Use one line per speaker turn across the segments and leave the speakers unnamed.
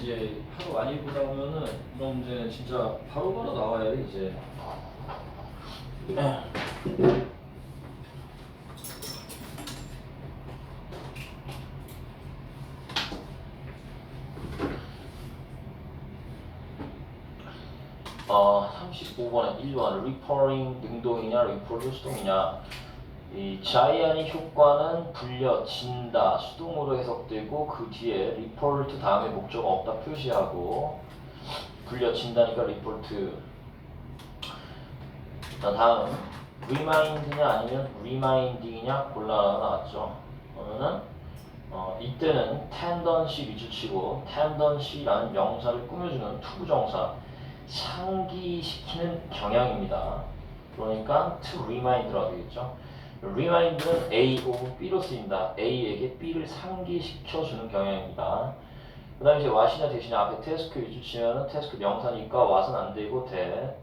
이제 하도 많이 보다 보면은 이런 문제는 진짜 바로바로 나와야 돼 이제. 어, 35번에 1번 리퍼링 능동이냐 리퍼를 수동이냐 이 자이언의 효과는 불려 진다. 수동으로 해석되고 그 뒤에 리포트 다음에 목적어 없다 표시하고 불려 진다니까 리포트. 자 다음. Remind냐 아니면 reminding이냐? 골라라 나왔죠. 그러면은 어, 이때는 tendency 밑줄치고 tendency라는 명사를 꾸며주는 투부정사 상기시키는 경향입니다. 그러니까 to remind라고 되겠죠 remind는 A 혹은 B로 쓰인다. A에게 B를 상기시켜주는 경향입니다. 그 다음에 이제 what이냐 대신에 앞에 태스크 위주 치면은 태스크 명사니까 what은 안 되고 돼.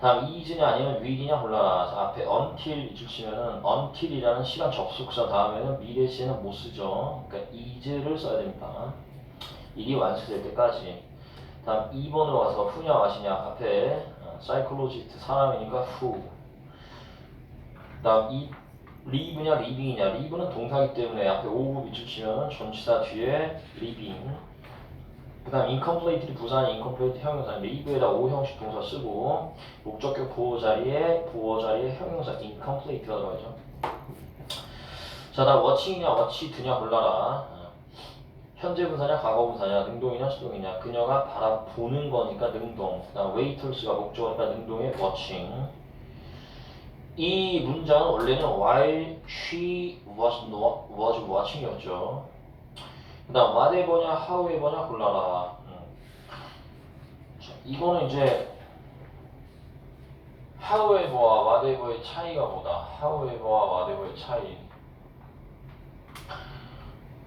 다음 is냐 아니면 will이냐 골라라. 자, 앞에 until 위주 치면은 until이라는 시간 접속사 다음에는 미래 시에는 못 쓰죠. 그러니까 is를 써야 됩니다. 일이 완수될 때까지. 다음 2번으로 가서 who냐 what이냐 앞에 어, psychologist 사람이니까 who. 그다음 이 리브냐 리빙이냐 리브는 동사기 때문에 앞에 오브 밑줄치면 전치사 뒤에 리빙 그 다음 incomplete이 부사는 incomplete 형용사 리브에다 O 형식 동사 쓰고 목적격 보호 자리에 보호 자리에 형용사 incomplete가 들어가죠. 자, 다음 what이냐 what이 드냐 골라라. 어. 현재 분사냐 과거 분사냐 능동이냐 수동이냐 그녀가 바라보는 거니까 능동 그 다음 waiters가 목적어니까 능동의 watching 이 문장은 원래는 while she was, no, was watching이었죠. 그 다음 whatever냐 however냐 골라라. 음. 자, 이거는 이제 however와 whatever의 차이가 뭐다. however와 whatever의 차이.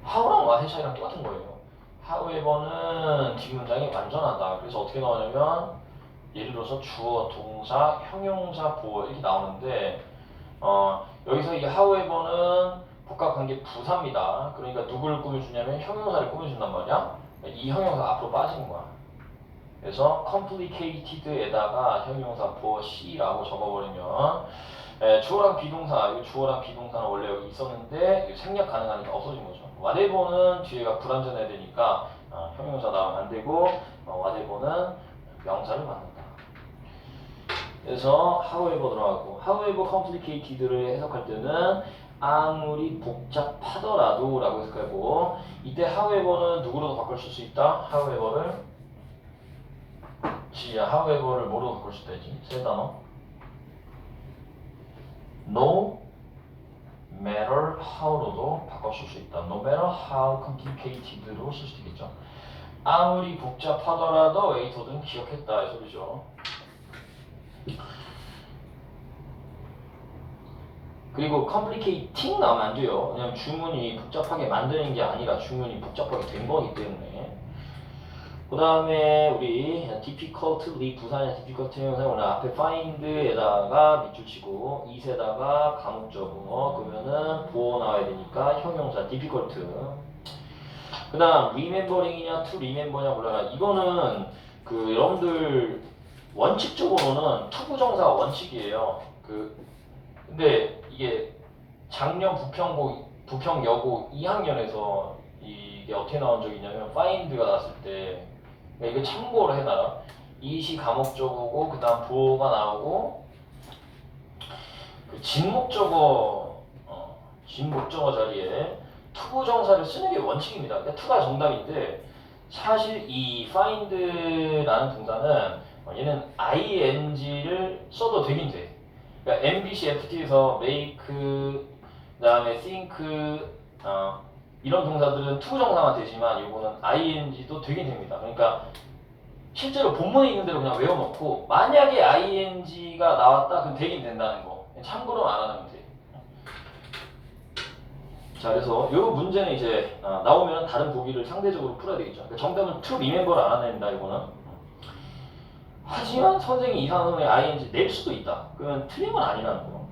how랑 what의 차이랑 똑같은 거예요. however는 뒷문장이 완전하다. 그래서 어떻게 나오냐면 예를 들어서 주어, 동사, 형용사, 보어 이렇게 나오는데 어, 여기서 이 however는 복합관계 부사입니다. 그러니까 누구를 꾸며주냐면 형용사를 꾸며준단 말이야. 이 형용사 앞으로 빠지는 거야. 그래서 complicated에다가 형용사 for C라고 적어버리면 에, 주어랑 비동사, 이 주어랑 비동사는 원래 여기 있었는데 생략 가능하니까 없어진 거죠. whatever는 뒤에가 불완전해야 되니까 어, 형용사 나오면 안 되고 어, whatever는 명사를 만든다. 그래서 however 들어가고 however complicated를 해석할 때는 아무리 복잡하더라도 라고 해석하고 이때 however는 누구로도 바꿀 수 있다? however를 지야 however를 뭐로 바꿀 수 있다 지? 세 단어 no matter how로도 바꿔줄 수 있다 no matter how complicated로 쓸 수도 있겠죠 아무리 복잡하더라도 웨이터든 기억했다 이 소리죠 그리고 complicating 나오면 안 돼요. 왜냐면 주문이 복잡하게 만드는 게 아니라 주문이 복잡하게 된 거기 때문에. 그 다음에 우리 difficultly 부사냐 difficult 형용사 오늘 앞에 find에다가 밑줄 치고 it에다가 감옥적어 그러면은 보어 나와야 되니까 형용사 difficult. 그 다음 remembering이냐 to remember냐 몰라라. 이거는 그 여러분들 원칙적으로는 투부정사가 원칙이에요. 그 근데 이게 작년 부평고 부평 여고 2학년에서 이게 어떻게 나온 적이 있냐면 파인드가 나왔을 때 그러니까 이거 참고를 해놔라. 이시 감옥적어고 그다음 부호가 나오고 그 진목적어 어, 진목적어 자리에 투부정사를 쓰는 게 원칙입니다. 그러니까 투가 정답인데 사실 이 find라는 동사는 어, 얘는 ing를 써도 되긴 돼. 그러니까 MBC, FT에서 make, 그다음에 think, 어, 이런 동사들은 투정사만 되지만 이거는 ing도 되긴 됩니다. 그러니까 실제로 본문에 있는 대로 그냥 외워놓고 만약에 ing가 나왔다 그럼 되긴 된다는 거. 참고로만 안 하면 돼. 자 그래서 이 문제는 이제 어, 나오면 다른 보기를 상대적으로 풀어야 되겠죠. 그러니까 정답은 to remember를 알아낸다 이거는. 하지만 선생이 이상한 놈의 ing 낼 수도 있다. 그러면 틀린 건 아니라는 거.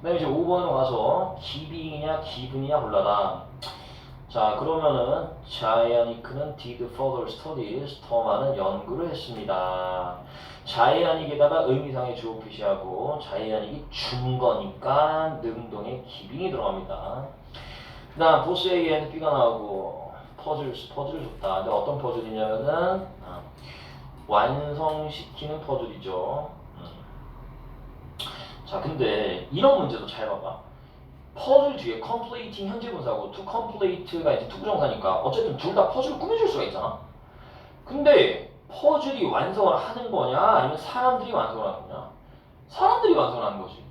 그 다음에 이제 5번으로 가서 기빙이냐 기분이냐 골라라. 자 그러면은 자이아니크는 did further studies 더 많은 연구를 했습니다. 자이아닉에다가 의미상의 주어 표시하고 자이아닉이 준 거니까 능동의 기빙이 들어갑니다. 그다음 보스 A에 B가 나오고 퍼즐 퍼즐을 줬다. 근데 어떤 퍼즐이냐면은 아, 완성시키는 퍼즐이죠. 음. 자 근데 이런 문제도 잘 봐봐. 퍼즐 뒤에 completing 현재 분사고 to complete가 이제 투부정사니까 어쨌든 둘 다 퍼즐을 꾸며줄 수가 있잖아. 근데 퍼즐이 완성을 하는 거냐 아니면 사람들이 완성을 하는 거냐? 사람들이 완성을 하는 거지.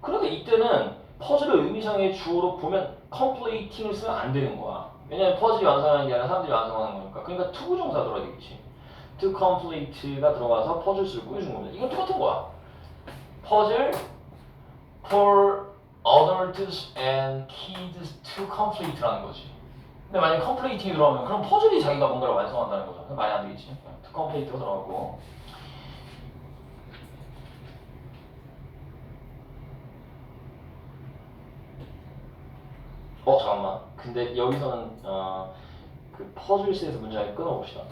그러니까 이때는 퍼즐을 의미상의 주어로 보면 completing을 쓰면 안 되는 거야. 왜냐면 퍼즐이 완성하는 게 아니라 사람들이 완성하는 거니까. 그러니까 투부정사 들어야 되겠지. To complete가 들어가서 퍼즐 수를 꾸며준 겁니다. 이건 똑같은 거야. 퍼즐 for adults and kids to complete라는 거지. 근데 만약에 completing이 들어가면 그럼 퍼즐이 자기가 뭔가를 완성한다는 거죠. 말이 안 되겠지. to complete가 들어가고. 어 잠깐만. 근데 여기서는 어, 그 퍼즐스에서 문제를 끊어봅시다.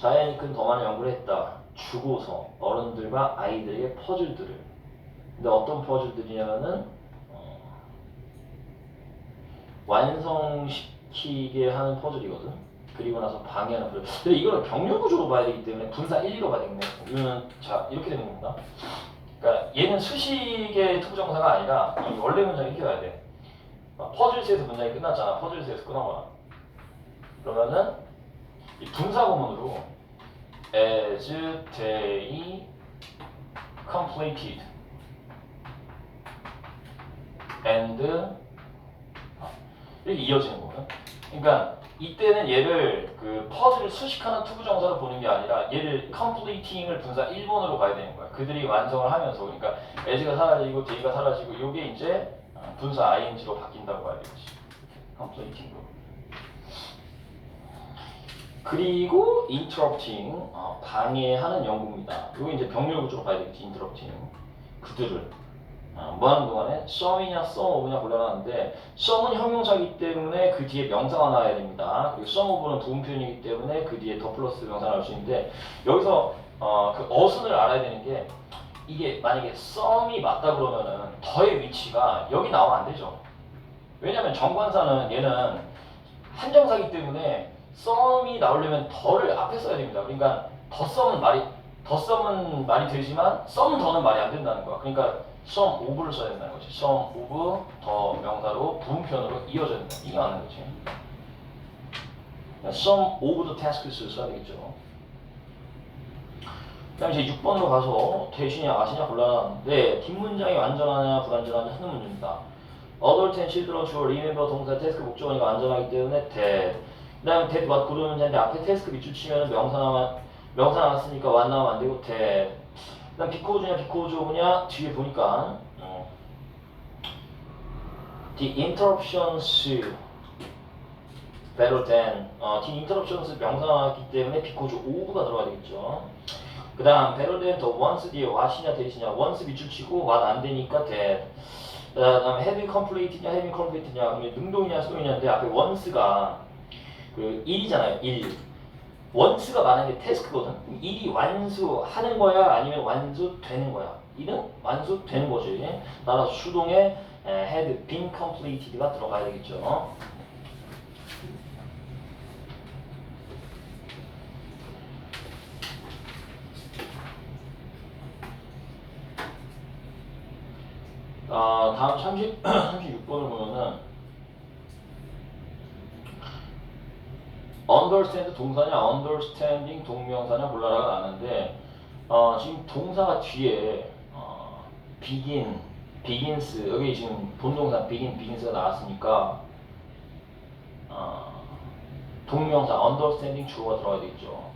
자이아니크는 더 많은 연구를 했다. 주고서 어른들과 아이들에게 퍼즐들을. 근데 어떤 퍼즐들이냐면은 어, 완성시키게 하는 퍼즐이거든. 그리고 나서 방해하는 퍼즐. 근데 이거는 병렬 구조로 봐야 되기 때문에 분사 1, 2로 봐야 되겠네. 이거는 자 이렇게 되는 겁니다. 그러니까 얘는 수식의 투부정사가 아니라 이 원래 문장 이렇게 가야 돼. 어, 퍼즐스에서 문장이 끝났잖아. 퍼즐스에서 끊어봐. 그러면은 이 분사 구문으로 as they completed and 이렇게 이어지는 거예요. 그러니까 이때는 얘를 그 퍼즐을 수식하는 투부정사로 보는 게 아니라 얘를 completing을 분사 1번으로 봐야 되는 거야. 그들이 완성을 하면서 그러니까 as가 사라지고 they가 사라지고 이게 이제 어, 분사 ing로 바뀐다고 봐야 되겠지. completing으로. 그리고 interrupting 어, 방해하는 연구입니다. 이거 이제 병렬 구조로 봐야 되겠지. interrupting 그들을 어, 뭐 하는 동안에 some이냐 some of냐 곤란한데 some은 형용사이기 때문에 그 뒤에 명사가 나와야 됩니다. 그리고 some of는 도움 표현이기 때문에 그 뒤에 더 플러스 명사가 나올 수 있는데 여기서 어, 그 어순을 알아야 되는 게 이게 만약에 some이 맞다 그러면은 더의 위치가 여기 나오면 안 되죠. 왜냐면 정관사는 얘는 한정사기 때문에 some이 나오려면 더를 앞에 써야 됩니다. 그러니까 더 some은 말이 더 some은 말이 되지만 some 더는 말이 안 된다는 거야. 그러니까 some of를 써야 된다는 거지. some of 더 명사로 부음편으로 이어져야 된다. 이게 맞는 거지. 그러니까 some of the tasks를 써야 되겠죠. 그다음 이제 6번으로 가서 대시냐 아시냐 곤란한데 뒷문장이 완전하냐 불완전하냐 하는 문제입니다. adult and children 주어 remember 동사 태스크 목적어니까 완전하기 때문에 that 그 다음에 that what 구르는 문제인데 앞에 태스크 밑줄 치면 명사 나와 명사 나왔으니까 what 나오면 안 되고 that 그 다음 비코즈냐 비코즈냐 뒤에 보니까 어, the interruptions better than 어, the interruptions 명사 나왔기 때문에 비코즈 오브가 들어가야 되겠죠 그 다음 better than the once 뒤에 what이냐 that이냐 once 밑줄 치고 what 안 되니까 that 그 다음에 having complete냐 having complete냐 능동이냐 수동이냐인데 앞에 once가 그 1이잖아요 1 원스가 많은 게 태스크거든. 그럼 일이 완수하는 거야 아니면 완수되는 거야? 일은 완수되는 거지. 따라서 수동에 에, had been completed가 들어가야 되겠죠. 아, 다음 30, 36번을 보면은 understand 동사냐 understanding 동명사냐 몰라라가 나는데 어, 지금 동사가 뒤에 어, begin, begins 여기 지금 본동사 begin, begins가 나왔으니까 어, 동명사 understanding 주어가 들어가야 되겠죠.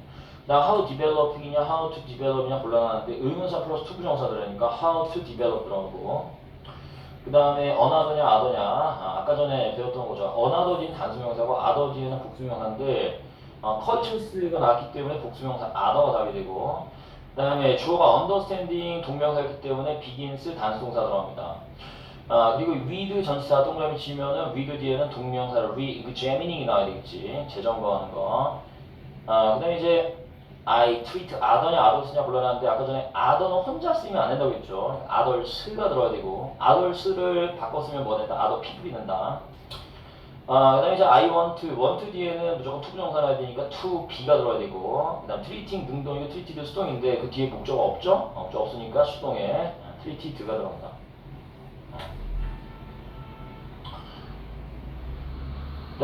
나 how developing이냐 how to develop이냐 곤란하는데 의문사 플러스 투부정사 들으니까 how to develop 들어가고 그 다음에 어나더냐 아더냐. 아, 아까 전에 배웠던 거죠. 어나더디는 단수명사고 아더디는 복수명사인데 어, 컨ഷ്യ스가 나왔기 때문에 복수명사 아더가 답이 되고 그 다음에 주어가 understanding 동명사였기 때문에 begins 단수동사 들어갑니다. 아 그리고 with 전치사 동그라미 치면은 with 뒤에는 동명사를 re-examining 나와야 되겠지. 재점검하는 거. 아 그 다음에 이제 I treat other냐 others냐 불러놨는데 아까 전에 other는 혼자 쓰면 안 된다고 했죠. others가 들어야 되고 바꿔 쓰면 뭐 된다? other people이 된다. 아 그 다음에 이제 I want to want to 뒤에는 무조건 to 부정사 나야 되니까 to be가 들어야 되고 그 다음 treating 능동이고 treated 수동인데 그 뒤에 목적 없죠? 어, 목적 없으니까 수동에 treated가 들어간다.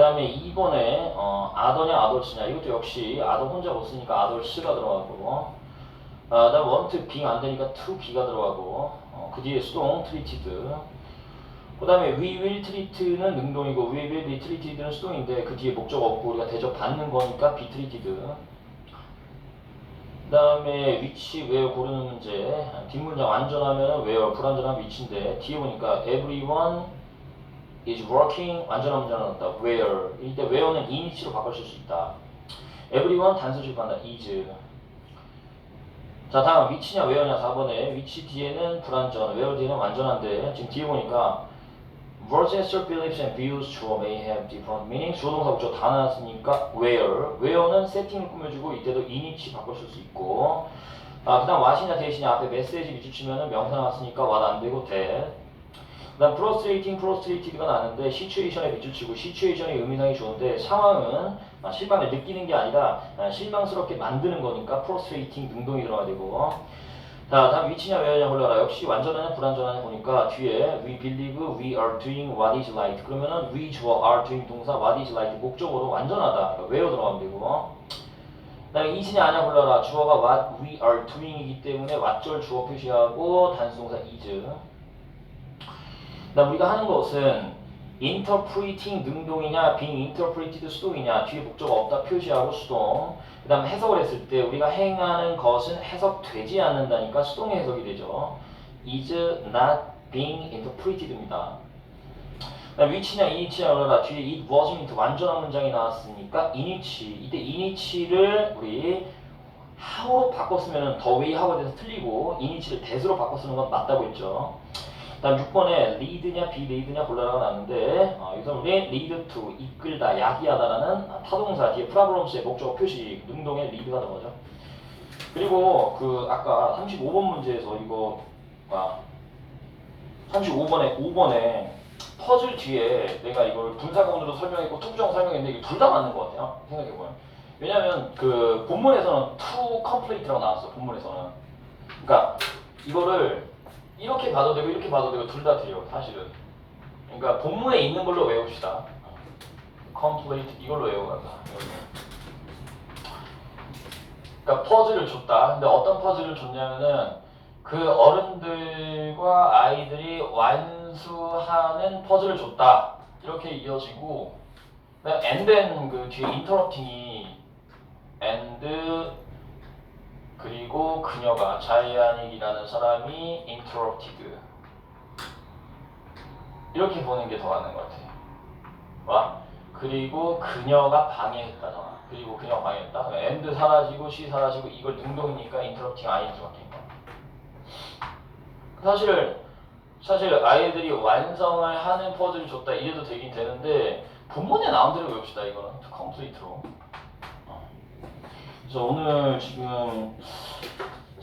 그 다음에 2번에 어, 아더냐 아덜스냐 이것도 역시 아더 혼자 못 쓰니까 아덜스가 들어가고 아, 그다음 원트 빙 안 되니까 투 비가 들어가고 어, 그 뒤에 수동 트리티드. 그 다음에 we will treat는 능동이고 we will be treated는 수동인데 그 뒤에 목적 없고 우리가 대접 받는 거니까 be treated. 그 다음에 which, where 고르는 문제. 뒷문장 완전하면 where 불완전하면 which인데 뒤에 보니까 everyone is working 문장을 넣었다. where 이때 where는 in이치로 바꿔줄 수 있다. everyone 단수식 한다. is 자 다음 which냐 where냐 4번에 which 뒤에는 불완전 where 뒤에는 완전한데 지금 뒤에 보니까 answer, beliefs and views 주어 may have different meaning 주어 동사 목적 다 나왔으니까 where where는 세팅을 꾸며주고 이때도 in이치 바꿔줄 수 있고 아 그 다음 what이냐 대신에 앞에 메시지 밑줄 치면은 명사 나왔으니까 what 안 되고 that 그다음 frustrating, frustrated가 나는데 situation에 밑줄 치고 situation의 의미상이 좋은데 상황은 아, 실망을 느끼는 게 아니라 아, 실망스럽게 만드는 거니까 frustrating 능동이 들어가야 되고. 자 다음 위치냐 왜냐 올라라. 역시 완전하냐 불완전하냐 보니까 뒤에 we believe we are doing what is right. 그러면은 we 주어 are doing 동사 what is right 목적으로 완전하다. 그러니까 where 들어가면 되고. 그다음에 이시냐 아냐 불러라. 주어가 what we are doing이기 때문에 왓절 주어 표시하고 단수동사 is 그다음 우리가 하는 것은 interpreting 능동이냐 being interpreted 수동이냐 뒤에 목적 없다 표시하고 수동. 그 다음 해석을 했을 때 우리가 행하는 것은 해석되지 않는다니까 수동의 해석이 되죠. is not being interpreted입니다. 위치냐 이니치냐 그러라. 뒤에 it wasn't 완전한 문장이 나왔으니까 이니치. 이때 이니치를 우리 하고 바꿨으면 더 웨이 하고 돼서 틀리고 이니치를 대수로 바꿔 쓰는 건 맞다고 했죠 다음 6번에 리드냐 비리드냐 골라라가 나왔는데 어, 우리 리드 투 이끌다 야기하다라는 타동사 뒤에 프라브럼스의 목적 표시 능동의 리드가 들어가죠. 그리고 그 아까 35번 문제에서 이거 아 35번에 5번에 퍼즐 뒤에 내가 이걸 분사구문으로 설명했고 투부정 설명했는데 이게 둘 다 맞는 것 같아요. 생각해보면. 왜냐면 그 본문에서는 to complete라고 나왔어. 본문에서는. 그러니까 이거를 이렇게 봐도 되고 이렇게 봐도 되고 둘 다 돼요 사실은. 그러니까 본문에 있는 걸로 외웁시다. Complete 이걸로 외워간다. 그러니까 퍼즐을 줬다. 근데 어떤 퍼즐을 줬냐면은 그 어른들과 아이들이 완수하는 퍼즐을 줬다. 이렇게 이어지고 then 그 뒤에 interrupting이 and 그리고 그녀가 자이아닉이라는 사람이 interrupted 이렇게 보는 게 더 맞는 것 같아요. 와 그리고 그녀가 방해했다잖아. 그리고 그녀가 방해했다. and 사라지고 she 사라지고 이걸 능동이니까 interrupting ing가 바뀐 거야. 사실 사실 아이들이 완성을 하는 퍼즐을 줬다 이래도 되긴 되는데 본문에 나온 대로 외웁시다 이거는 컴플리트로. 그래서 오늘 지금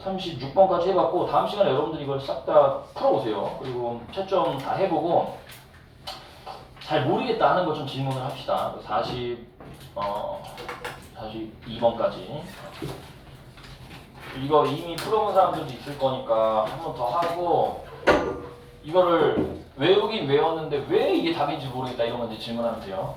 36번까지 해봤고 다음 시간에 여러분들이 이걸 싹 다 풀어보세요. 그리고 채점 다 해보고 잘 모르겠다 하는 거 좀 질문을 합시다. 40, 어, 42번까지. 이거 이미 풀어본 사람들도 있을 거니까 한 번 더 하고 이거를 외우긴 외웠는데 왜 이게 답인지 모르겠다 이런 건 이제 질문하면 돼요.